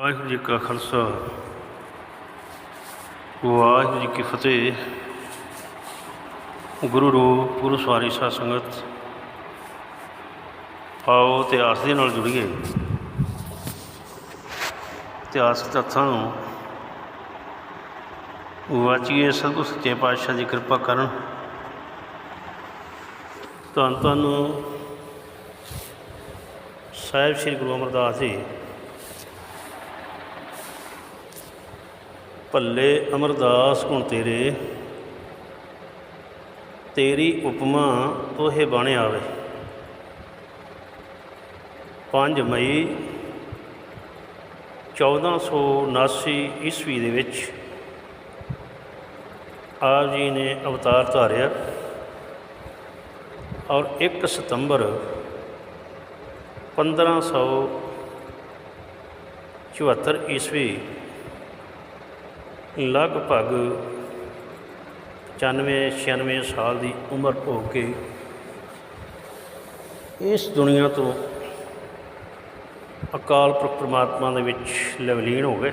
ਵਾਹਿਗੁਰੂ ਜੀ ਕਾ ਖਾਲਸਾ, ਵਾਹਿਗੁਰੂ ਜੀ ਕੀ ਫਤਿਹ। ਗੁਰੂ ਰੂਪ ਗੁਰੂ ਸਵਾਰੀ ਸਾਧ ਸੰਗਤ, ਆਓ ਇਤਿਹਾਸ ਦੇ ਨਾਲ ਜੁੜੀਏ। ਇਤਿਹਾਸ ਤੱਥਾਂ ਨੂੰ ਵਾਚੀਏ ਸਤਿਗੁਰ ਸੱਚੇ ਪਾਤਸ਼ਾਹ ਦੀ ਕਿਰਪਾ ਕਰਨ। ਧੰਨ ਧੰਨ ਸਾਹਿਬ ਸ੍ਰੀ ਗੁਰੂ ਅਮਰਦਾਸ ਜੀ ਭੱਲੇ ਅਮਰਦਾਸ ਗੁਣ ਤੇਰੇ, ਤੇਰੀ ਉਪਮਾ ਤੋਹੇ ਬਣ ਆਵੇ। 5 ਮਈ 1479 ਈਸਵੀ ਦੇ ਵਿੱਚ ਆਪ ਜੀ ਨੇ ਅਵਤਾਰ ਧਾਰਿਆ ਔਰ 1 ਸਤੰਬਰ 1574 ਈਸਵੀ ਲਗਭਗ 95 96 ਸਾਲ ਦੀ ਉਮਰ ਹੋ ਕੇ ਇਸ ਦੁਨੀਆ ਤੋਂ ਅਕਾਲ ਪੁਰਖ ਪ੍ਰਮਾਤਮਾ ਦੇ ਵਿੱਚ ਲਵਲੀਨ ਹੋ ਗਏ।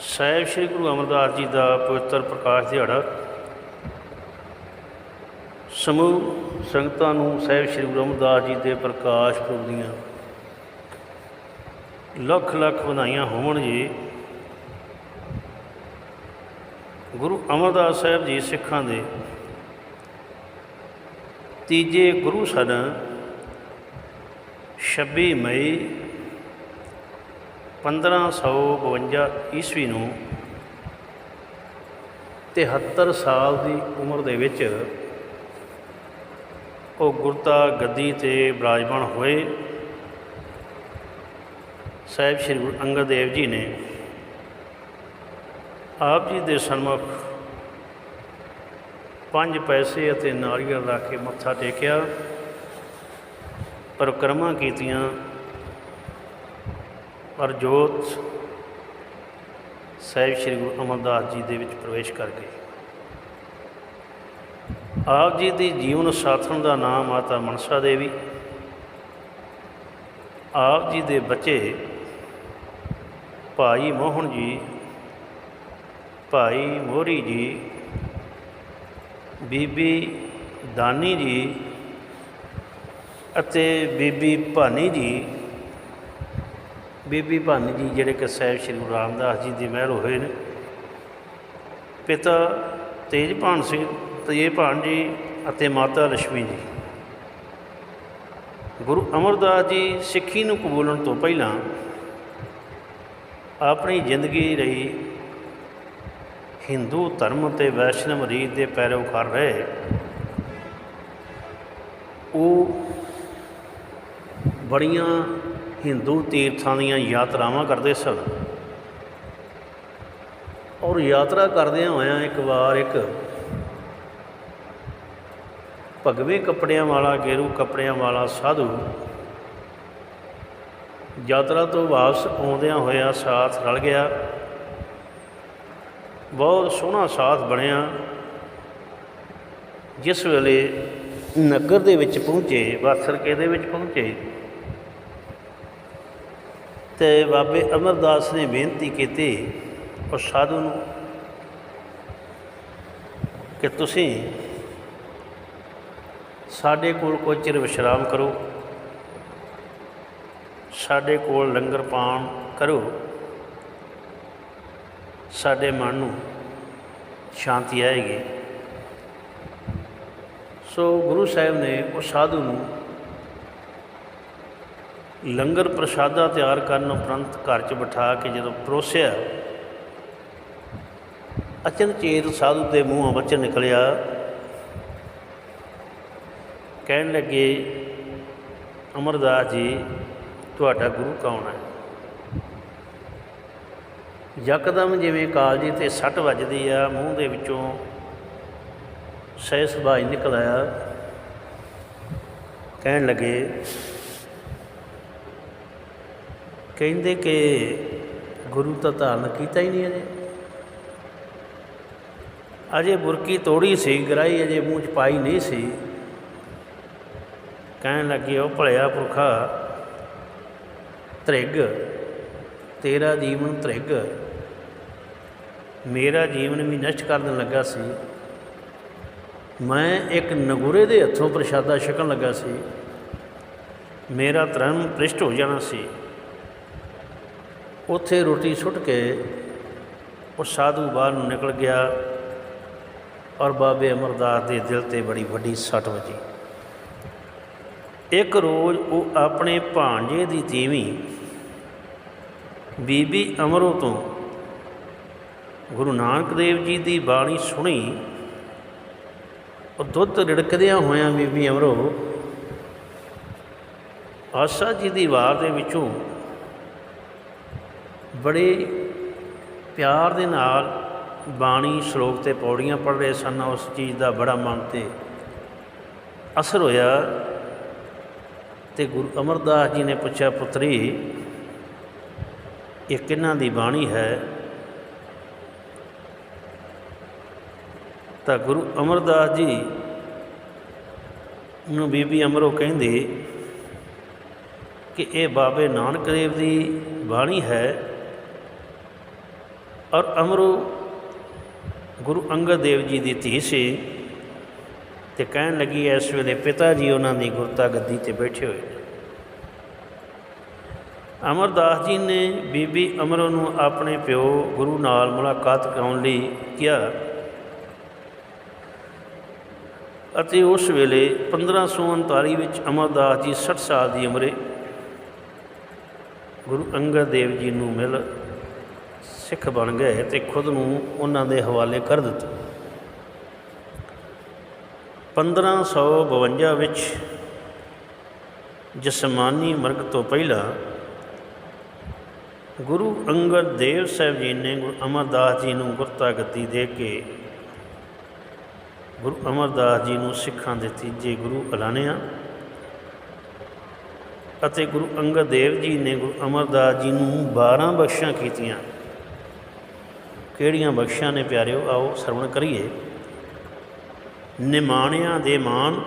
ਸਾਹਿਬ ਸ੍ਰੀ ਗੁਰੂ ਅਮਰਦਾਸ ਜੀ ਦਾ ਪਵਿੱਤਰ ਪ੍ਰਕਾਸ਼ ਦਿਹਾੜਾ ਸਮੂਹ ਸੰਗਤਾਂ ਨੂੰ ਸਾਹਿਬ ਸ੍ਰੀ ਗੁਰੂ ਅਮਰਦਾਸ ਜੀ ਦੇ ਪ੍ਰਕਾਸ਼ ਪੁਰਬ ਦੀਆਂ ਲੱਖ ਲੱਖ ਵਧਾਈਆਂ ਹੋਣ ਜੀ ਗੁਰੂ ਅਮਰਦਾਸ ਸਾਹਿਬ ਜੀ ਸਿੱਖਾਂ ਦੇ ਤੀਜੇ ਗੁਰੂ ਸਨ। 26 ਮਈ 1552 ਈਸਵੀ ਨੂੰ 73 ਸਾਲ ਦੀ ਉਮਰ ਦੇ ਵਿੱਚ ਉਹ ਗੁਰਤਾ ਗੱਦੀ ਤੇ ਬਿਰਾਜਮਾਨ ਹੋਏ। ਸਾਹਿਬ ਸ੍ਰੀ ਗੁਰੂ ਅੰਗਦ ਦੇਵ ਜੀ ਨੇ ਆਪ ਜੀ ਦੇ ਸਨਮੁਖ ਪੰਜ ਪੈਸੇ ਅਤੇ ਨਾਰੀਅਲ ਰੱਖ ਕੇ ਮੱਥਾ ਟੇਕਿਆ, ਪਰਿਕਰਮਾ ਕੀਤੀਆਂ ਪਰ ਜੋਤ ਸਾਹਿਬ ਸ੍ਰੀ ਗੁਰੂ ਅਮਰਦਾਸ ਜੀ ਦੇ ਵਿੱਚ ਪ੍ਰਵੇਸ਼ ਕਰ ਗਈ ਆਪ ਜੀ ਦੀ ਜੀਵਨ ਸਾਥਣ ਦਾ ਨਾਮ ਮਾਤਾ ਮਨਸਾ ਦੇਵੀ, ਆਪ ਜੀ ਦੇ ਬੱਚੇ ਭਾਈ ਮੋਹਨ ਜੀ ਭਾਈ ਮੋਹਰੀ ਜੀ, ਬੀਬੀ ਦਾਨੀ ਜੀ ਅਤੇ ਬੀਬੀ ਭਾਨੀ ਜੀ। ਬੀਬੀ ਭਾਨੀ ਜੀ ਜਿਹੜੇ ਕਿ ਸਾਹਿਬ ਸ੍ਰੀ ਗੁਰੂ ਰਾਮਦਾਸ ਜੀ ਦੀ ਮਹਿਲ ਹੋਏ ਨੇ। ਪਿਤਾ ਤੇਜਭਾਨ ਸਿੰਘ, ਤੇਜਭਾਨ ਜੀ ਅਤੇ ਮਾਤਾ ਲక్ష్ਮੀ ਜੀ। ਗੁਰੂ ਅਮਰਦਾਸ ਜੀ ਸਿੱਖੀ ਨੂੰ ਕਬੂਲਣ ਤੋਂ ਪਹਿਲਾਂ ਆਪਣੀ ਜ਼ਿੰਦਗੀ ਰਹੀ ਹਿੰਦੂ ਧਰਮ ਤੇ ਵੈਸ਼ਨਵ ਰੀਤ ਦੇ ਪੈਰੋਕਾਰ ਰਹੇ। ਉਹ ਬੜੀਆਂ ਹਿੰਦੂ ਤੀਰਥਾਂ ਦੀਆਂ ਯਾਤਰਾਵਾਂ ਕਰਦੇ ਸਨ। ਔਰ ਯਾਤਰਾ ਕਰਦਿਆਂ ਹੋਇਆਂ ਇੱਕ ਵਾਰ ਇੱਕ ਭਗਵੇਂ ਕੱਪੜਿਆਂ ਵਾਲਾ, ਗੇਰੂ ਕੱਪੜਿਆਂ ਵਾਲਾ ਸਾਧੂ ਯਾਤਰਾ ਤੋਂ ਵਾਪਸ ਆਉਂਦਿਆਂ ਹੋਇਆਂ ਸਾਥ ਰਲ ਗਿਆ। ਬਹੁਤ ਸੋਹਣਾ ਸਾਥ ਬਣਿਆ। ਜਿਸ ਵੇਲੇ ਨਗਰ ਦੇ ਵਿੱਚ ਪਹੁੰਚੇ ਬਾਸਰਕੇ ਦੇ ਵਿੱਚ ਪਹੁੰਚੇ। ਤੇ ਬਾਬੇ ਅਮਰਦਾਸ ਨੇ ਬੇਨਤੀ ਕੀਤੀ ਉਸ ਸਾਧੂ ਨੂੰ, ਕਿ ਤੁਸੀਂ ਸਾਡੇ ਕੋਲ ਕੋਈ ਚਿਰ ਵਿਸ਼ਰਾਮ ਕਰੋ, ਸਾਡੇ ਕੋਲ ਲੰਗਰ ਪਾਣ ਕਰੋ। ਸਾਡੇ ਮਨ ਨੂੰ ਸ਼ਾਂਤੀ ਆਏਗੀ। ਸੋ ਗੁਰੂ ਸਾਹਿਬ ਨੇ ਉਹ ਸਾਧੂ ਨੂੰ ਲੰਗਰ ਪ੍ਰਸ਼ਾਦਾ ਤਿਆਰ ਕਰਨ ਉਪਰੰਤ ਘਰ 'ਚ ਬਿਠਾ ਕੇ ਜਦੋਂ ਪਰੋਸਿਆ ਅਚਨਚੇਤ ਸਾਧੂ ਦੇ ਮੂੰਹੋਂ ਬਚਨ ਨਿਕਲਿਆ, ਕਹਿਣ ਲੱਗੇ, ਅਮਰਦਾਸ ਜੀ, ਤੁਹਾਡਾ ਗੁਰੂ ਕੌਣ ਹੈ? ਯਕਦਮ ਜਿਵੇਂ ਕਾਲਜੀ ਤੇ ਸੱਟ ਵੱਜਦੀ ਆ, ਮੂੰਹ ਦੇ ਵਿੱਚੋਂ ਸਹਿ ਸੁਭਾਈ ਨਿਕਲ ਆਇਆ। ਕਹਿਣ ਲੱਗੇ, ਕਹਿੰਦੇ ਕਿ ਗੁਰੂ ਤਾਂ ਧਾਰਨ ਕੀਤਾ ਹੀ ਨਹੀਂ ਅਜੇ ਅਜੇ ਬੁਰਕੀ ਤੋੜੀ ਸੀ, ਗਰਾਈ ਅਜੇ ਮੂੰਹ ਚ ਪਾਈ ਨਹੀਂ ਸੀ। ਕਹਿਣ ਲੱਗੇ, ਉਹ ਭਲਿਆ ਪੁਰਖਾ, ਤ੍ਰਿਗ, ਤੇਰਾ ਜੀਵਨ ਤ੍ਰਿਗ। ਮੇਰਾ ਜੀਵਨ ਵੀ ਨਸ਼ਟ ਕਰ ਦੇਣ ਲੱਗਾ ਸੀ। ਮੈਂ ਇੱਕ ਨਗੁਰੇ ਦੇ ਹੱਥੋਂ ਪ੍ਰਸ਼ਾਦਾ ਛਕਣ ਲੱਗਾ ਸੀ। ਮੇਰਾ ਧਰਮ ਭ੍ਰਿਸ਼ਟ ਹੋ ਜਾਣਾ ਸੀ। ਉੱਥੇ ਰੋਟੀ ਸੁੱਟ ਕੇ ਉਹ ਸਾਧੂ ਬਾਹਰ ਨੂੰ ਨਿਕਲ ਗਿਆ ਔਰ ਬਾਬੇ ਅਮਰਦਾਸ ਦੇ ਦਿਲ ਤੇ ਬੜੀ ਵੱਡੀ ਸੱਟ ਵੱਜੀ। ਇੱਕ ਰੋਜ਼ ਉਹ ਆਪਣੇ ਭਾਂਜੇ ਦੀ ਤੀਵੀਂ ਬੀਬੀ ਅਮਰੋ ਤੋਂ ਗੁਰੂ ਨਾਨਕ ਦੇਵ ਜੀ ਦੀ ਬਾਣੀ ਸੁਣੀ, ਉਹ ਦੁੱਧ ਰਿੜਕਦਿਆਂ ਹੋਇਆਂ ਬੀਬੀ ਅਮਰੋ, ਆਸਾ ਜੀ ਦੀ ਵਾਰ ਦੇ ਵਿੱਚੋਂ ਬੜੇ ਪਿਆਰ ਦੇ ਨਾਲ ਬਾਣੀ ਸ਼ਲੋਕ ਤੇ ਪੌੜੀਆਂ ਪੜ੍ਹ ਰਹੇ ਸਨ, ਉਸ ਚੀਜ਼ ਦਾ ਬੜਾ ਮਨ ਤੇ ਅਸਰ ਹੋਇਆ ਤੇ ਗੁਰੂ ਅਮਰਦਾਸ ਜੀ ਨੇ ਪੁੱਛਿਆ, ਪੁੱਤਰੀ, ਇਹ ਕਿਹਨਾਂ ਦੀ ਬਾਣੀ ਹੈ? ਤਾਂ ਗੁਰੂ ਅਮਰਦਾਸ ਜੀ ਨੂੰ ਬੀਬੀ ਅਮਰੋ ਕਹਿੰਦੇ ਕਿ ਇਹ ਬਾਬੇ ਨਾਨਕ ਦੇਵ ਦੀ ਬਾਣੀ ਹੈ ਔਰ ਅਮਰੋ ਗੁਰੂ ਅੰਗਦ ਦੇਵ ਜੀ ਦੀ ਧੀ ਸੀ ਤੇ ਕਹਿਣ ਲੱਗੀ ਇਸ ਵੇਲੇ ਪਿਤਾ ਜੀ ਉਹਨਾਂ ਦੀ ਗੁਰਤਾ ਗੱਦੀ ਤੇ ਬੈਠੇ ਹੋਏ ਅਮਰਦਾਸ ਜੀ ਨੇ ਬੀਬੀ ਅਮਰੋ ਨੂੰ ਆਪਣੇ ਪਿਓ ਗੁਰੂ ਨਾਲ ਮੁਲਾਕਾਤ ਕਰਾਉਣ ਲਈ ਕਿਹਾ ਅਤੇ ਉਸ ਵੇਲੇ 1539 ਵਿੱਚ ਅਮਰਦਾਸ ਜੀ 60 ਸਾਲ ਦੀ ਉਮਰੇ ਗੁਰੂ ਅੰਗਦ ਦੇਵ ਜੀ ਨੂੰ ਮਿਲ ਸਿੱਖ ਬਣ ਗਏ ਤੇ ਖੁਦ ਨੂੰ ਉਹਨਾਂ ਦੇ ਹਵਾਲੇ ਕਰ ਦਿੱਤਾ। 1552 ਵਿੱਚ ਜਸਮਾਨੀ ਮਰਗ ਤੋਂ ਪਹਿਲਾਂ ਗੁਰੂ ਅੰਗਦ ਦੇਵ ਸਾਹਿਬ ਜੀ ਨੇ ਗੁਰੂ ਅਮਰਦਾਸ ਜੀ ਨੂੰ ਗੁਰਤਾ ਗੱਦੀ ਦੇ ਕੇ ਗੁਰੂ ਅਮਰਦਾਸ ਜੀ ਨੂੰ ਸਿੱਖਾਂ ਦੇ ਤੀਜੇ ਗੁਰੂ ਐਲਾਨਿਆ ਅਤੇ ਗੁਰੂ ਅੰਗਦ ਦੇਵ ਜੀ ਨੇ ਗੁਰੂ ਅਮਰਦਾਸ ਜੀ ਨੂੰ 12 ਬਖਸ਼ਾਂ ਕੀਤੀਆਂ। ਕਿਹੜੀਆਂ ਬਖਸ਼ਾਂ ਨੇ ਪਿਆਰਿਓ? ਆਓ ਸਰਵਣ ਕਰੀਏ। ਨਿਮਾਣਿਆਂ ਦੇ ਮਾਨ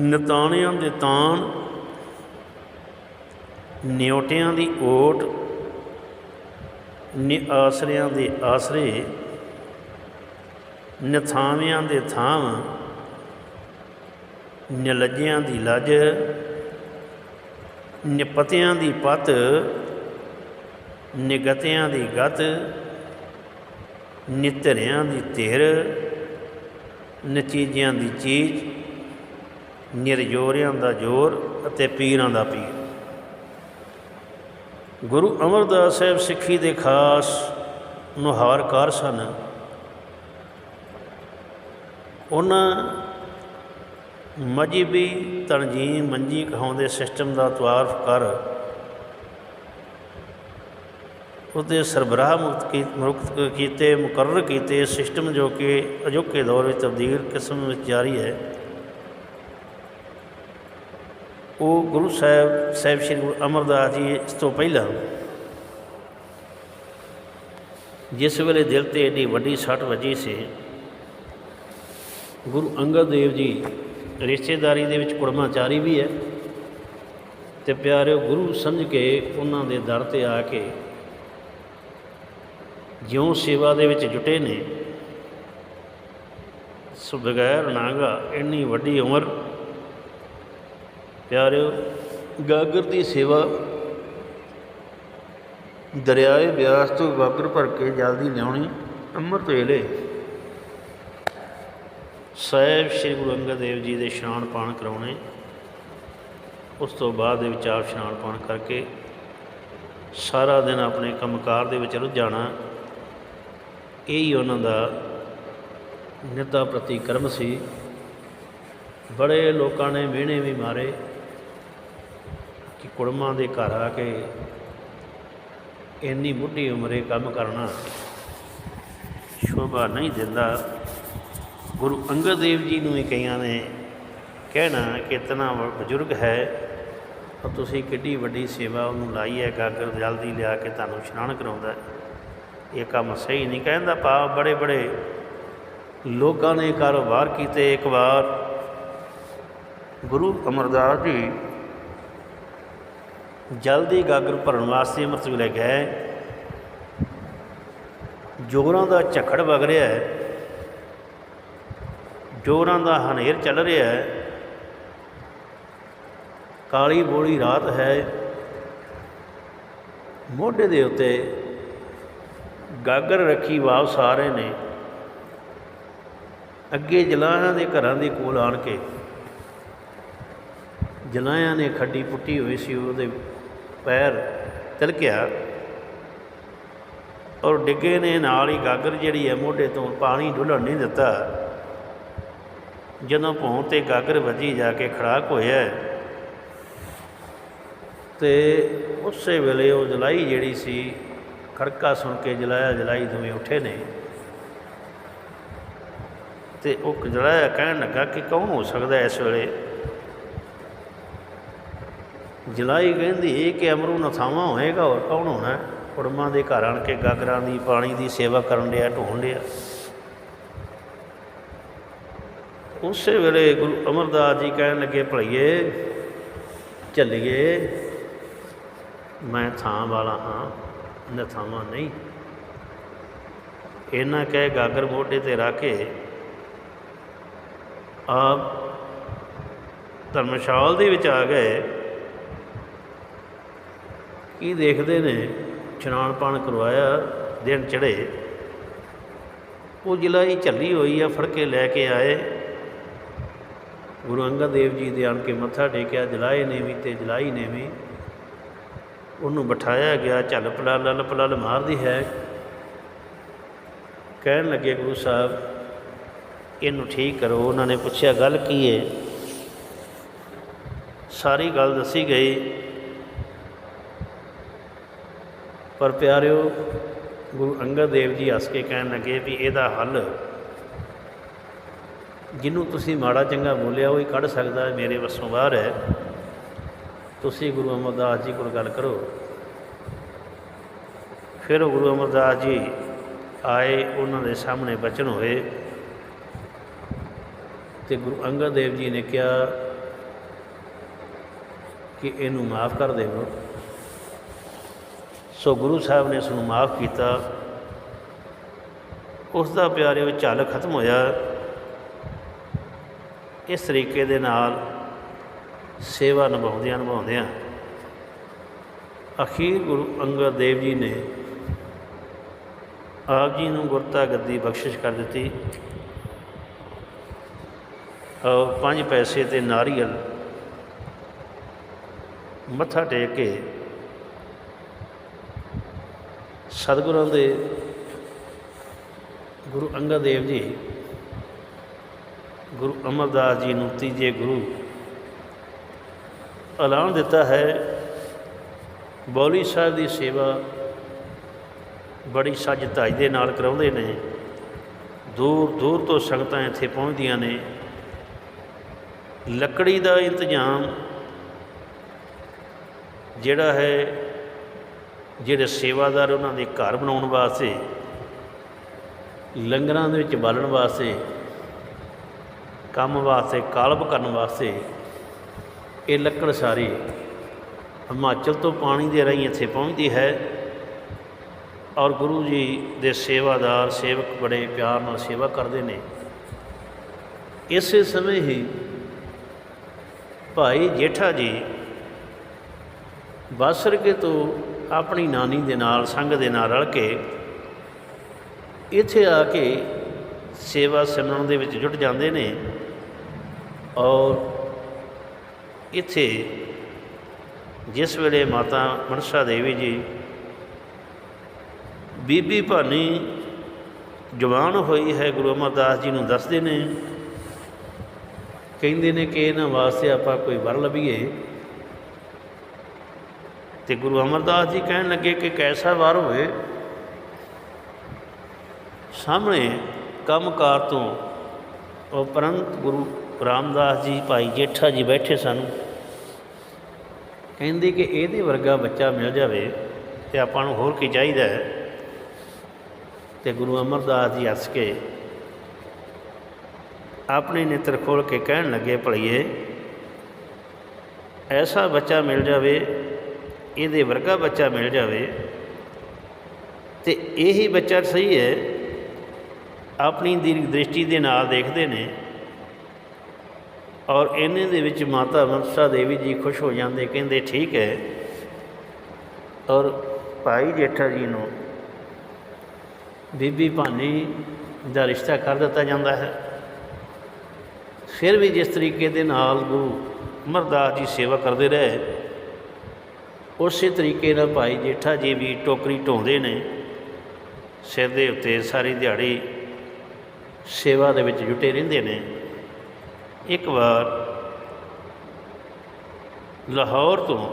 ਨਤਾਣਿਆਂ ਦੇ ਤਾਣ, ਨਿਉਟਿਆਂ ਦੀ ਓਟ ਨਿ ਆਸਰਿਆਂ ਦੇ ਆਸਰੇ ਨਿਥਾਵਿਆਂ ਦੇ ਥਾਮ ਨਿਲੱਜਿਆਂ ਦੀ ਲੱਜ, ਨਿਪਤਿਆਂ ਦੀ ਪਤ, ਨਿਗਤਿਆਂ ਦੀ ਗਤ, ਨਿਤਰਿਆਂ ਦੀ ਧਿਰ, ਨਚੀਜਿਆਂ ਦੀ ਚੀਜ਼, ਨਿਰਜੋਰਿਆਂ ਦਾ ਜੋਰ ਅਤੇ ਪੀਰਾਂ ਦਾ ਪੀਰ। ਗੁਰੂ ਅਮਰਦਾਸ ਸਾਹਿਬ ਸਿੱਖੀ ਦੇ ਖਾਸ ਨੁਹਾਰਕਾਰ ਸਨ। ਉਹਨਾਂ ਮਜੀਬੀ ਤਨਜੀਮ ਮੰਜੀ ਕਹਾਉਂਦੇ ਸਿਸਟਮ ਦਾ ਤਵਾਰਫ ਕਰ ਉਹਦੇ ਸਰਬਰਾਹ ਮੁਕਤ ਕੀ, ਮੁਕਤ ਕੀਤੇ, ਮੁਕਰਰ ਕੀਤੇ ਸਿਸਟਮ ਜੋ ਕਿ ਅਜੋਕੇ ਦੌਰ ਵਿੱਚ ਤਬਦੀਲ ਕਿਸਮ ਵਿੱਚ ਜਾਰੀ ਹੈ। ਉਹ ਗੁਰੂ ਸਾਹਿਬ ਸਾਹਿਬ ਸ੍ਰੀ ਗੁਰੂ ਅਮਰਦਾਸ ਜੀ ਇਸ ਤੋਂ ਪਹਿਲਾਂ ਜਿਸ ਵੇਲੇ ਦਿਲ ਤੇ ਏਡੀ ਵੱਡੀ ਸੱਟ ਵੱਜੀ ਸੀ ਗੁਰੂ ਅੰਗਦ ਦੇਵ ਜੀ ਰਿਸ਼ਤੇਦਾਰੀ ਦੇ ਵਿੱਚ ਕੁੜਮਾਚਾਰੀ ਵੀ ਹੈ ਤੇ ਪਿਆਰਿਓ ਗੁਰੂ ਸਮਝ ਕੇ ਉਹਨਾਂ ਦੇ ਦਰ ਤੇ ਆ ਕੇ ਜਿਉਂ ਸੇਵਾ ਦੇ ਵਿੱਚ ਜੁਟੇ ਨੇ, ਸੋ ਬਗੈਰ ਨਾਗਾ ਇੰਨੀ ਵੱਡੀ ਉਮਰ, ਪਿਆਰਿਓ ਗਾਗਰ ਦੀ ਸੇਵਾ ਦਰਿਆਏ ਬਿਆਸ ਤੋਂ ਗਾਗਰ ਭਰ ਕੇ ਜਲਦੀ ਲਿਆਉਣੀ ਅੰਮ੍ਰਿਤ ਵੇਲੇ। ਸਾਹਿਬ ਸ੍ਰੀ ਗੁਰੂ ਅੰਗਦ ਦੇਵ ਜੀ ਦੇ ਇਸ਼ਨਾਨ ਪਾਣ ਕਰਾਉਣੇ। ਉਸ ਤੋਂ ਬਾਅਦ ਦੇ ਵਿੱਚ ਆਪ ਇਸ਼ਨਾਨ ਪਾਣ ਕਰਕੇ ਸਾਰਾ ਦਿਨ ਆਪਣੇ ਕੰਮਕਾਰ ਦੇ ਵਿੱਚ ਰੁੱਝਾਣਾ। ਇਹ ਹੀ ਉਹਨਾਂ ਦਾ ਨਿੱਤਾ ਪ੍ਰਤੀ ਕਰਮ ਸੀ। ਬੜੇ ਲੋਕਾਂ ਨੇ ਮਿਹਣੇ ਵੀ ਮਾਰੇ ਕਿ ਕੁੜਮਾਂ ਦੇ ਘਰ ਆ ਕੇ ਇੰਨੀ ਬੁੱਢੀ ਉਮਰੇ ਕੰਮ ਕਰਨਾ ਸ਼ੋਭਾ ਨਹੀਂ ਦਿੰਦਾ। ਗੁਰੂ ਅੰਗਦ ਦੇਵ ਜੀ ਨੂੰ ਵੀ ਕਈਆਂ ਨੇ ਕਹਿਣਾ ਕਿ ਇਤਨਾ ਬਜ਼ੁਰਗ ਹੈ ਪਰ ਤੁਸੀਂ ਕਿੱਡੀ ਵੱਡੀ ਸੇਵਾ ਉਹਨੂੰ ਲਾਈ ਹੈ, ਗਾਗਰ ਜਲਦੀ ਲਿਆ ਕੇ ਤੁਹਾਨੂੰ ਇਸ਼ਨਾਨ ਕਰਾਉਂਦਾ ਇਹ ਕੰਮ ਸਹੀ ਨਹੀਂ ਕਹਿੰਦਾ ਪਾ ਬੜੇ ਬੜੇ ਲੋਕਾਂ ਨੇ ਕਾਰੋਬਾਰ ਕੀਤੇ ਇੱਕ ਵਾਰ। ਗੁਰੂ ਅਮਰਦਾਸ ਜੀ ਜਲਦੀ ਗਾਗਰ ਭਰਨ ਵਾਸਤੇ ਅੰਮ੍ਰਿਤ ਵੇਲੇ ਗਏ ਜੋਰਾਂ ਦਾ ਝਖੜ ਵਗ ਰਿਹਾ ਹੈ। ਜੋਰਾਂ ਦਾ ਹਨੇਰ ਚੱਲ ਰਿਹਾ ਹੈ। ਕਾਲੀ ਬੋਲੀ ਰਾਤ ਹੈ। ਮੋਢੇ ਦੇ ਉੱਤੇ ਗਾਗਰ ਰੱਖੀ ਵਾਪਸ ਆ ਰਹੇ ਨੇ। ਅੱਗੇ ਜਲਾਹਾਂ ਦੇ ਘਰਾਂ ਦੇ ਕੋਲ ਆਣ ਕੇ ਜਲਾਹਾਂ ਨੇ ਖੱਡੀ ਪੁੱਟੀ ਹੋਈ ਸੀ, ਉਹਦੇ ਪੈਰ ਤਿਲਕਿਆ ਔਰ ਡਿੱਗੇ ਨੇ ਨਾਲ ਹੀ ਗਾਗਰ ਜਿਹੜੀ ਹੈ ਮੋਢੇ ਤੋਂ ਪਾਣੀ ਡੁੱਲਣ ਨਹੀਂ ਦਿੱਤਾ। ਜਦੋਂ ਭੌਂ ਤੇ ਗਾਗਰ ਵੱਜੀ ਜਾ ਕੇ ਖੜਾਕ ਹੋਇਆ ਤੇ ਉਸੇ ਵੇਲੇ ਉਹ ਜਲਾਈ ਜਿਹੜੀ ਸੀ, ਖੜਕਾ ਸੁਣ ਕੇ ਜਲਾਇਆ, ਜਲਾਈ ਦੋਵੇਂ ਉੱਠੇ ਨੇ। ਤੇ ਉਹ ਜਲਾਇਆ ਕਹਿਣ ਲੱਗਾ ਕਿ ਕੌਣ ਹੋ ਸਕਦਾ ਇਸ ਵੇਲੇ? ਜਲਾਈ ਕਹਿੰਦੀ, ਇਹ ਕਿ ਅਮਰੂ ਨਥਾਵਾਂ ਹੋਏਗਾ, ਹੋਰ ਕੌਣ ਹੋਣਾ? ਕੁੜਮਾਂ ਦੇ ਘਰ ਆਣ ਕੇ ਗਾਗਰਾਂ ਦੀ ਪਾਣੀ ਦੀ ਸੇਵਾ ਕਰਨ ਡਿਆ, ਢੋਣ ਡਿਆ। ਉਸੇ ਵੇਲੇ ਗੁਰੂ ਅਮਰਦਾਸ ਜੀ ਕਹਿਣ ਲੱਗੇ, ਭਲਈਏ, ਚੱਲੀਏ। ਮੈਂ ਥਾਂ ਵਾਲਾ ਹਾਂ ਨਥਾਵਾਂ ਨਹੀਂ। ਇਹਨਾਂ ਕਹਿ ਗਾਗਰ ਮੋਢੇ ਤੇ ਰੱਖ ਕੇ ਆਪ ਧਰਮਸ਼ਾਲ ਦੇ ਵਿੱਚ ਆ ਗਏ। ਕੀ ਦੇਖਦੇ ਨੇ? ਇਸ਼ਨਾਨ ਪਾਣ ਕਰਵਾਇਆ, ਦਿਨ ਚੜੇ ਉਹ ਜ਼ਿਲ੍ਹਾ ਜਲਾਈ ਝੱਲੀ ਹੋਈ ਆ, ਫੜ ਕੇ ਲੈ ਕੇ ਆਏ। ਗੁਰੂ ਅੰਗਦ ਦੇਵ ਜੀ ਦੇ ਆਣ ਕੇ ਮੱਥਾ ਟੇਕਿਆ, ਜਲਾਏ ਨੇ ਵੀ ਤੇ ਜਲਾਈ ਨੇ ਵੀ। ਉਹਨੂੰ ਬਿਠਾਇਆ ਗਿਆ, ਝੱਲ ਪਲਾਲ ਲਲ ਪਲਲ ਮਾਰਦੀ ਹੈ। ਕਹਿਣ ਲੱਗੇ ਗੁਰੂ ਸਾਹਿਬ, ਇਹਨੂੰ ਠੀਕ ਕਰੋ, ਉਹਨਾਂ ਨੇ ਪੁੱਛਿਆ, ਗੱਲ ਕੀ ਹੈ ਸਾਰੀ ਗੱਲ ਦੱਸੀ ਗਈ। ਪਰ ਪਿਆਰਿਓ, ਗੁਰੂ ਅੰਗਦ ਦੇਵ ਜੀ ਹੱਸ ਕੇ ਕਹਿਣ ਲੱਗੇ ਵੀ ਇਹਦਾ ਹੱਲ ਜਿਹਨੂੰ ਤੁਸੀਂ ਮਾੜਾ ਚੰਗਾ ਬੋਲਿਆ ਉਹ ਹੀ ਕੱਢ ਸਕਦਾ ਹੈ, ਮੇਰੇ ਵੱਸੋਂ ਬਾਹਰ ਹੈ। ਤੁਸੀਂ ਗੁਰੂ ਅਮਰਦਾਸ ਜੀ ਕੋਲ ਗੱਲ ਕਰੋ। ਫਿਰ ਗੁਰੂ ਅਮਰਦਾਸ ਜੀ ਆਏ, ਉਹਨਾਂ ਦੇ ਸਾਹਮਣੇ ਬਚਨ ਹੋਏ। ਤੇ ਗੁਰੂ ਅੰਗਦ ਦੇਵ ਜੀ ਨੇ ਕਿਹਾ ਕਿ ਇਹਨੂੰ ਮਾਫ ਕਰ ਦੇਵੋ। ਸੋ ਗੁਰੂ ਸਾਹਿਬ ਨੇ ਉਸ ਨੂੰ ਮਾਫ ਕੀਤਾ। ਉਸ ਦਾ ਪਿਆਰਿਓ ਝੱਲ ਖਤਮ ਹੋਇਆ। ਇਸ ਤਰੀਕੇ ਦੇ ਨਾਲ ਸੇਵਾ ਨਿਭਾਉਂਦਿਆਂ ਨਿਭਾਉਂਦਿਆਂ ਅਖੀਰ ਗੁਰੂ ਅੰਗਦ ਦੇਵ ਜੀ ਨੇ ਆਪ ਜੀ ਨੂੰ ਗੁਰਤਾ ਗੱਦੀ ਬਖਸ਼ਿਸ਼ ਕਰ ਦਿੱਤੀ। ਔਰ ਪੰਜ ਪੈਸੇ ਤੇ ਨਾਰੀਅਲ ਮੱਥਾ ਟੇਕ ਕੇ ਸਤਿਗੁਰਾਂ ਦੇ ਗੁਰੂ ਅੰਗਦ ਦੇਵ ਜੀ ਗੁਰੂ ਅਮਰਦਾਸ ਜੀ ਨੂੰ ਤੀਜੇ ਗੁਰੂ ਐਲਾਨ ਦਿੱਤਾ ਹੈ। ਬੌਲੀ ਸਾਹਿਬ ਦੀ ਸੇਵਾ ਬੜੀ ਸੱਜ ਧੱਜ ਦੇ ਨਾਲ ਕਰਾਉਂਦੇ ਨੇ। ਦੂਰ ਦੂਰ ਤੋਂ ਸੰਗਤਾਂ ਇੱਥੇ ਪਹੁੰਚਦੀਆਂ ਨੇ। ਲੱਕੜੀ ਦਾ ਇੰਤਜ਼ਾਮ ਜਿਹੜਾ ਹੈ, ਜਿਹੜੇ ਸੇਵਾਦਾਰ ਉਹਨਾਂ ਦੇ ਘਰ ਬਣਾਉਣ ਵਾਸਤੇ, ਲੰਗਰਾਂ ਦੇ ਵਿੱਚ ਬਾਲਣ ਵਾਸਤੇ ਕੰਮ ਵਾਸਤੇ, ਕਾਲਬ ਕਰਨ ਵਾਸਤੇ ਇਹ ਲੱਕੜ ਸਾਰੀ ਹਿਮਾਚਲ ਤੋਂ ਪਾਣੀ ਦੇ ਰਾਹੀਂ ਇੱਥੇ ਪਹੁੰਚਦੀ ਹੈ ਔਰ ਗੁਰੂ ਜੀ ਦੇ ਸੇਵਾਦਾਰ ਸੇਵਕ ਬੜੇ ਪਿਆਰ ਨਾਲ ਸੇਵਾ ਕਰਦੇ ਨੇ। ਇਸੇ ਸਮੇਂ ਹੀ ਭਾਈ ਜੇਠਾ ਜੀ ਬਾਸਰਕੇ ਤੋਂ ਆਪਣੀ ਨਾਨੀ ਦੇ ਨਾਲ, ਸੰਗ ਦੇ ਨਾਲ ਰਲ ਕੇ ਇੱਥੇ ਆ ਕੇ ਸੇਵਾ ਸਿਮਰਨ ਦੇ ਵਿੱਚ ਜੁਟ ਜਾਂਦੇ ਨੇ। ਔਰ ਇੱਥੇ ਜਿਸ ਵੇਲੇ ਮਾਤਾ ਮਨਸਾ ਦੇਵੀ ਜੀ ਬੀਬੀ ਭਾਨੀ ਜਵਾਨ ਹੋਈ ਹੈ, ਗੁਰੂ ਅਮਰਦਾਸ ਜੀ ਨੂੰ ਦੱਸਦੇ ਨੇ, ਕਹਿੰਦੇ ਨੇ ਕਿ ਇਹਨਾਂ ਵਾਸਤੇ ਆਪਾਂ ਕੋਈ ਵਰ ਲਭੀਏ। ਤੇ ਗੁਰੂ ਅਮਰਦਾਸ ਜੀ ਕਹਿਣ ਲੱਗੇ ਕਿ ਕੈਸਾ ਵਰ ਹੋਵੇ, ਸਾਹਮਣੇ ਕੰਮਕਾਰ ਤੋਂ ਉਪਰੰਤ ਗੁਰੂ ਰਾਮਦਾਸ ਜੀ ਭਾਈ ਜੇਠਾ ਜੀ ਬੈਠੇ ਸਨ। ਕਹਿੰਦੇ ਕਿ ਇਹਦੇ ਵਰਗਾ ਬੱਚਾ ਮਿਲ ਜਾਵੇ ਤੇ ਆਪਾਂ ਨੂੰ ਹੋਰ ਕੀ ਚਾਹੀਦਾ ਹੈ? ਤੇ ਗੁਰੂ ਅਮਰਦਾਸ ਜੀ ਹੱਸ ਕੇ ਆਪਣੇ ਨੇਤਰ ਖੋਲ ਕੇ ਕਹਿਣ ਲੱਗੇ, ਭਲੀਏ, ਐਸਾ ਬੱਚਾ ਮਿਲ ਜਾਵੇ, ਇਹਦੇ ਵਰਗਾ ਬੱਚਾ ਮਿਲ ਜਾਵੇ, ਤੇ ਇਹੀ ਬੱਚਾ ਸਹੀ ਹੈ, ਆਪਣੀ ਦੀਰਘ ਦ੍ਰਿਸ਼ਟੀ ਦੇ ਨਾਲ ਦੇਖਦੇ ਨੇ ਔਰ ਇਹਨੇ ਦੇ ਵਿੱਚ ਮਾਤਾ ਮਨਸਾ ਦੇਵੀ ਜੀ ਖੁਸ਼ ਹੋ ਜਾਂਦੇ, ਕਹਿੰਦੇ, ਠੀਕ ਹੈ। ਔਰ ਭਾਈ ਜੇਠਾ ਜੀ ਨੂੰ ਬੀਬੀ ਭਾਨੀ ਦਾ ਰਿਸ਼ਤਾ ਕਰ ਦਿੱਤਾ ਜਾਂਦਾ ਹੈ। ਫਿਰ ਵੀ ਜਿਸ ਤਰੀਕੇ ਦੇ ਨਾਲ ਗੁਰੂ ਅਮਰਦਾਸ ਜੀ ਸੇਵਾ ਕਰਦੇ ਰਹੇ, ਉਸੇ ਤਰੀਕੇ ਨਾਲ ਭਾਈ ਜੇਠਾ ਜੀ ਵੀ ਟੋਕਰੀ ਢੋਂਦੇ ਨੇ। ਸਿਰ ਦੇ ਉੱਤੇ ਸਾਰੀ ਦਿਹਾੜੀ ਸੇਵਾ ਦੇ ਵਿੱਚ ਜੁਟੇ ਰਹਿੰਦੇ ਨੇ। ਇੱਕ ਵਾਰ ਲਾਹੌਰ ਤੋਂ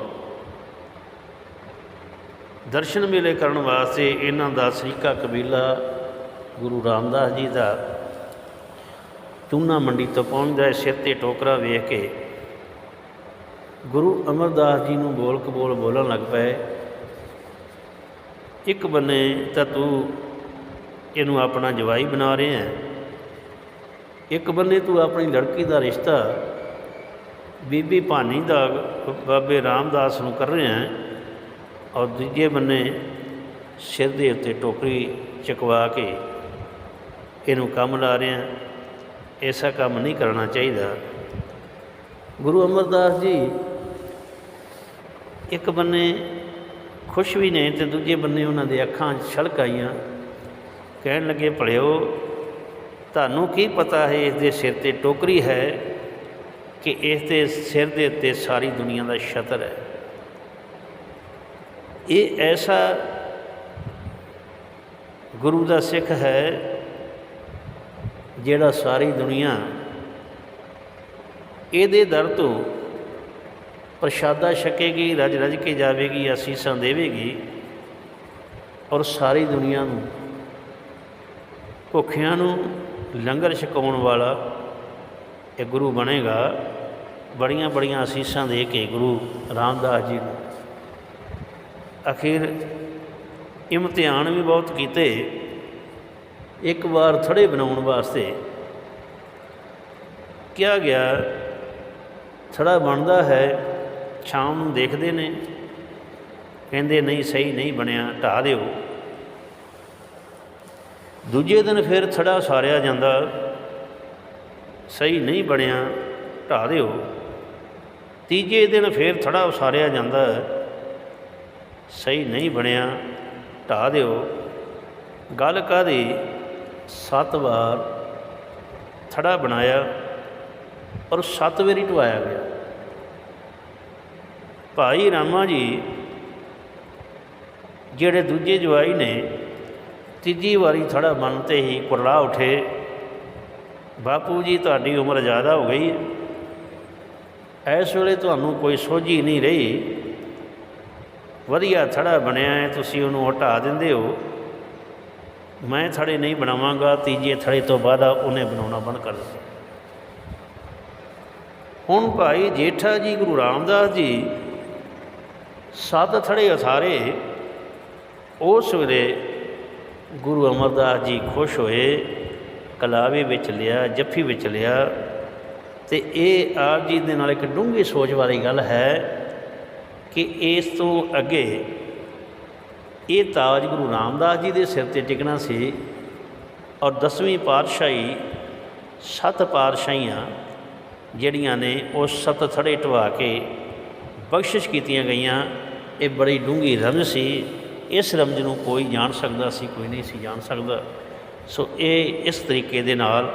ਦਰਸ਼ਨ ਮੇਲੇ ਕਰਨ ਵਾਸਤੇ ਇਹਨਾਂ ਦਾ ਸਰੀਕਾ ਕਬੀਲਾ ਗੁਰੂ ਰਾਮਦਾਸ ਜੀ ਦਾ ਚੂਨਾ ਮੰਡੀ ਤੋਂ ਪਹੁੰਚਦਾ ਹੈ। ਸਿਰ ਤੇ ਟੋਕਰਾ ਵੇਖ ਕੇ ਗੁਰੂ ਅਮਰਦਾਸ ਜੀ ਨੂੰ ਬੋਲ ਕਬੋਲ ਬੋਲਣ ਲੱਗ ਪਏ। ਇੱਕ ਬੰਨੇ ਤਾਂ ਤੂੰ ਇਹਨੂੰ ਆਪਣਾ ਜਵਾਈ ਬਣਾ ਰਿਹਾ ਹੈ। ਇੱਕ ਬੰਨੇ ਤੂੰ ਆਪਣੀ ਲੜਕੀ ਦਾ ਰਿਸ਼ਤਾ ਬੀਬੀ ਭਾਨੀ ਦਾ, ਬਾਬੇ ਰਾਮਦਾਸ ਨੂੰ ਕਰ ਰਿਹਾ ਹੈ ਔਰ ਦੂਜੇ ਬੰਨੇ ਸਿਰ ਦੇ ਉੱਤੇ ਟੋਕਰੀ ਚਕਵਾ ਕੇ ਇਹਨੂੰ ਕੰਮ ਲਾ ਰਿਹਾ ਐਸਾ ਕੰਮ ਨਹੀਂ ਕਰਨਾ ਚਾਹੀਦਾ। ਗੁਰੂ ਅਮਰਦਾਸ ਜੀ, ਇੱਕ ਬੰਨੇ ਖੁਸ਼ ਵੀ ਨੇ ਤੇ ਦੂਜੇ ਬੰਨੇ ਉਹਨਾਂ ਦੇ ਅੱਖਾਂ 'ਚ ਛਲਕ ਆਈਆਂ। ਕਹਿਣ ਲੱਗੇ, ਭਲਿਓ ਤੁਹਾਨੂੰ ਕੀ ਪਤਾ ਹੈ, ਇਸ ਦੇ ਸਿਰ ਤੇ ਟੋਕਰੀ ਹੈ ਕਿ ਇਸ ਦੇ ਸਿਰ ਦੇ ਉੱਤੇ ਸਾਰੀ ਦੁਨੀਆ ਦਾ ਛਤਰ ਹੈ। ਇਹ ਐਸਾ ਗੁਰੂ ਦਾ ਸਿੱਖ ਹੈ ਜਿਹੜਾ ਸਾਰੀ ਦੁਨੀਆ ਇਹਦੇ ਦਰ ਤੋਂ ਪ੍ਰਸ਼ਾਦਾ ਛਕੇਗੀ, ਰਜ ਰਜ ਕੇ ਜਾਵੇਗੀ, ਅਸੀਸਾਂ ਦੇਵੇਗੀ ਔਰ ਸਾਰੀ ਦੁਨੀਆ ਨੂੰ ਭੁੱਖਿਆਂ ਨੂੰ ਲੰਗਰ ਛਕਾਉਣ ਵਾਲਾ ਇਹ ਗੁਰੂ ਬਣੇਗਾ। ਬੜੀਆਂ ਬੜੀਆਂ ਅਸੀਸਾਂ ਦੇ ਕੇ ਗੁਰੂ ਰਾਮਦਾਸ ਜੀ ਨੂੰ। ਅਖੀਰ ਇਮਤਿਹਾਨ ਵੀ ਬਹੁਤ ਕੀਤੇ। ਇੱਕ ਵਾਰ ਥੜੇ ਬਣਾਉਣ ਵਾਸਤੇ ਕਿਹਾ ਗਿਆ, ਥੜਾ ਬਣਦਾ ਹੈ, ਸ਼ਾਮ ਨੂੰ ਦੇਖਦੇ ਨੇ। ਕਹਿੰਦੇ, ਨਹੀਂ, ਸਹੀ ਨਹੀਂ ਬਣਿਆ ਢਾ ਦਿਓ। ਦੂਜੇ ਦਿਨ ਫਿਰ ਥੜਾ ਸਾਰਿਆ ਜਾਂਦਾ। ਸਹੀ ਨਹੀਂ ਬਣਿਆ ਢਾ ਦਿਓ। ਤੀਜੇ ਦਿਨ ਫਿਰ ਥੜਾ ਉਸਾਰਿਆ ਜਾਂਦਾ। ਸਹੀ ਨਹੀਂ ਬਣਿਆ ਢਾ ਦਿਓ। ਗੱਲ ਕਾਦੀ ਸੱਤ ਵਾਰ ਥੜਾ ਬਣਾਇਆ ਔਰ ਸੱਤ ਵਾਰੀ ਢਵਾਇਆ ਗਿਆ। ਭਾਈ ਰਾਮਾ ਜੀ, ਜਿਹੜੇ ਦੂਜੇ ਜਵਾਈ ਨੇ ਤੀਜੀ ਵਾਰੀ ਥੜਾ ਬਣ ਤੇ ਹੀ ਕੁਰਲਾ ਉਠੇ, ਬਾਪੂ ਜੀ, ਤੁਹਾਡੀ ਉਮਰ ਜ਼ਿਆਦਾ ਹੋ ਗਈ। ਹੈ ਇਸ ਵੇਲੇ ਤੁਹਾਨੂੰ ਕੋਈ ਸੋਝੀ ਨਹੀਂ ਰਹੀ। ਵਧੀਆ ਥੜਾ ਬਣਿਆ ਹੈ, ਤੁਸੀਂ ਉਹਨੂੰ ਹਟਾ ਦਿੰਦੇ ਹੋ। ਮੈਂ ਥੜੇ ਨਹੀਂ ਬਣਾਵਾਂਗਾ, ਤੀਜੇ ਥੜੇ ਤੋਂ ਬਾਅਦ ਉਹਨੇ ਬਣਾਉਣਾ ਬੰਦ ਕਰ ਦਿੱਤਾ। ਹੁਣ ਭਾਈ ਜੇਠਾ ਜੀ, ਗੁਰੂ ਰਾਮਦਾਸ ਜੀ, ਸੱਤ ਥੜੇ ਉਸਾਰੇ। ਉਸ ਵੇਲੇ ਗੁਰੂ ਅਮਰਦਾਸ ਜੀ ਖੁਸ਼ ਹੋਏ, ਕਲਾਵੇ ਵਿੱਚ ਲਿਆ, ਜੱਫੀ ਵਿੱਚ ਲਿਆ ਤੇ ਇਹ ਆਪ ਜੀ ਦੇ ਨਾਲ ਇੱਕ ਡੂੰਘੀ ਸੋਚ ਵਾਲੀ ਗੱਲ ਹੈ ਕਿ ਇਸ ਤੋਂ ਅੱਗੇ ਇਹ ਤਾਜ ਗੁਰੂ ਰਾਮਦਾਸ ਜੀ ਦੇ ਸਿਰ ਤੇ ਟਿਕਣਾ ਸੀ ਔਰ ਦਸਵੀਂ ਪਾਤਸ਼ਾਹੀ ਸੱਤ ਪਾਤਸ਼ਾਹੀਆਂ ਜਿਹੜੀਆਂ ਨੇ ਉਹ ਸੱਤ ਥੜੇ ਢਵਾ ਕੇ ਬਖਸ਼ਿਸ਼ ਕੀਤੀਆਂ ਗਈਆਂ, ਇਹ ਬੜੀ ਡੂੰਘੀ ਰੰਗ ਸੀ। ਇਸ ਰਮਜ਼ ਨੂੰ ਕੋਈ ਜਾਣ ਸਕਦਾ ਸੀ, ਕੋਈ ਨਹੀਂ ਸੀ ਜਾਣ ਸਕਦਾ। ਸੋ ਇਹ ਇਸ ਤਰੀਕੇ ਦੇ ਨਾਲ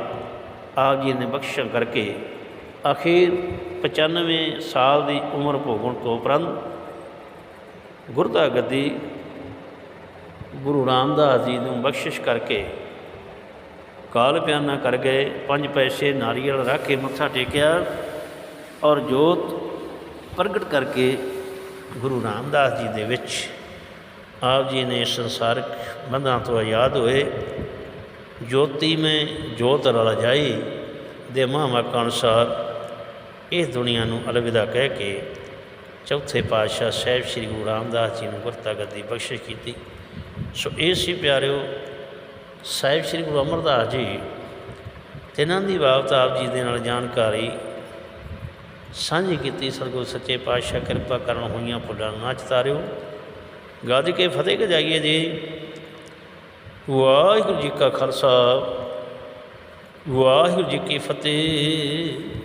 ਆਪ ਜੀ ਨੇ ਬਖਸ਼ਿਸ਼ ਕਰਕੇ ਅਖੀਰ 95 ਸਾਲ ਦੀ ਉਮਰ ਭੋਗਣ ਤੋਂ ਉਪਰੰਤ ਗੁਰਦਾ ਗੱਦੀ ਗੁਰੂ ਰਾਮਦਾਸ ਜੀ ਨੂੰ ਬਖਸ਼ਿਸ਼ ਕਰਕੇ ਕਾਲ ਪਿਆਨਾ ਕਰ ਗਏ, ਪੰਜ ਪੈਸੇ ਨਾਰੀਅਲ ਰੱਖ ਕੇ ਮੱਥਾ ਟੇਕਿਆ ਔਰ ਜੋਤ ਪ੍ਰਗਟ ਕਰਕੇ ਗੁਰੂ ਰਾਮਦਾਸ ਜੀ ਦੇ ਵਿੱਚ ਆਪ ਜੀ ਨੇ ਸੰਸਾਰਕ ਬੰਧਾਂ ਤੋਂ ਆਜ਼ਾਦ ਹੋਏ। ਜੋਤੀ ਮੈਂ ਜੋਤ ਰਲ ਜਾਈ ਦੇ ਮਹਾਂਵਾਕਾਂ ਅਨੁਸਾਰ ਇਸ ਦੁਨੀਆ ਨੂੰ ਅਲਵਿਦਾ ਕਹਿ ਕੇ ਚੌਥੇ ਪਾਤਸ਼ਾਹ ਸਾਹਿਬ ਸ੍ਰੀ ਗੁਰੂ ਰਾਮਦਾਸ ਜੀ ਨੂੰ ਗੁਰਤਾ ਦੀ ਬਖਸ਼ਿਸ਼ ਕੀਤੀ। ਸੋ ਇਹ ਸੀ ਪਿਆਰਿਓ, ਸਾਹਿਬ ਸ੍ਰੀ ਗੁਰੂ ਅਮਰਦਾਸ ਜੀ, ਤਿੰਨਾਂ ਦੀ ਬਾਬਤ ਆਪ ਜੀ ਦੇ ਨਾਲ ਜਾਣਕਾਰੀ ਸਾਂਝੀ ਕੀਤੀ। ਸਤਿਗੁਰ ਸੱਚੇ ਪਾਤਸ਼ਾਹ ਕਿਰਪਾ ਕਰਨ ਹੋਈਆਂ ਭੁੱਲਾਂ ਨਾ ਚਤਾਰਿਓ ਗੱਜ ਕੇ ਫਤਿਹ ਗਜਾਈਏ ਜੀ। ਵਾਹਿਗੁਰੂ ਜੀ ਕਾ ਖਾਲਸਾ ਵਾਹਿਗੁਰੂ ਜੀ ਕੀ ਫਤਿਹ।